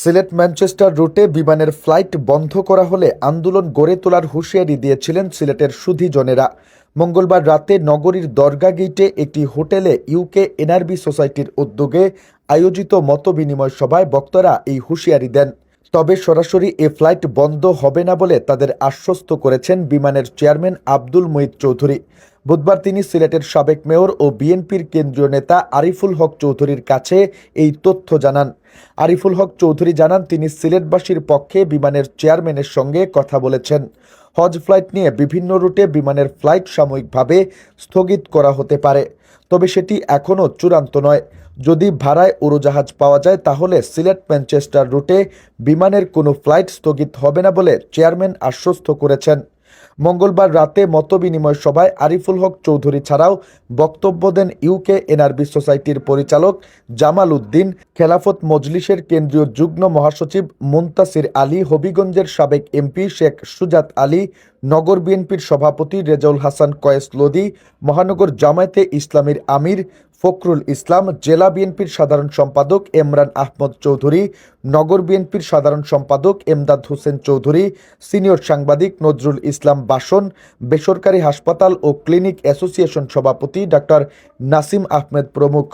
Sylhet Manchester রুটে বিমানের flight বন্ধ করা হলে আন্দোলন গড়ে তোলার হুঁশিয়ারি দিয়েছিলেন সিলেটের সুধীজনেরা মঙ্গলবার রাতে নগরীর দরগা গেইটে একটি হোটেলে ইউকে এনআরবি সোসাইটির উদ্যোগে আয়োজিত মতবিনিময় সভায় বক্তারা এই হুঁশিয়ারি দেন। তবে সরাসরি এ ফ্লাইট বন্ধ হবে না বলে তাদের আশ্বস্ত করেছেন বিমানের চেয়ারম্যান আব্দুল মুহিত চৌধুরী। বুধবার তিনি সিলেটের সাবেক মেয়র ও বিএনপির কেন্দ্রীয় নেতা আরিফুল হক চৌধুরীর কাছে এই তথ্য জানান। আরিফুল হক চৌধুরী জানান, তিনি সিলেটবাসীর পক্ষে বিমানের চেয়ারম্যানের সঙ্গে কথা বলেছেন। হজ ফ্লাইট নিয়ে বিভিন্ন রুটে বিমানের ফ্লাইট সাময়িকভাবে স্থগিত করা হতে পারে, তবে সেটি এখনও চূড়ান্ত নয়। যদি ভাড়ায় উড়োজাহাজ পাওয়া যায়, তাহলে সিলেট ম্যানচেস্টার রুটে বিমানের কোনো ফ্লাইট স্থগিত হবে না বলে চেয়ারম্যান আশ্বস্ত করেছেন। মঙ্গলবার রাতে মতবিনিময় সভায় আরিফুল হক চৌধুরী ছাড়াও বক্তব্য দেন ইউকে এনআরবি সোসাইটির পরিচালক জামাল উদ্দিন, খেলাফত মজলিসের কেন্দ্রীয় যুগ্ম মহাসচিব মুন্তাসির আলী, হবিগঞ্জের সাবেক এমপি শেখ সুজাত আলী নগর বিএনপির সভাপতি রেজাউল হাসান কয়েস লোদি মহানগর জামায়াতে ইসলামীর আমির ফখরুল ইসলাম, জেলা বিএনপির সাধারণ সম্পাদক এমরান আহমদ চৌধুরী, নগর বিএনপির সাধারণ সম্পাদক এমদাদ হোসেন চৌধুরী, সিনিয়র সাংবাদিক নজরুল ইসলাম বাসন, বেসরকারি হাসপাতাল ও ক্লিনিক অ্যাসোসিয়েশন সভাপতি ডাক্তার নাসিম আহমেদ প্রমুখ।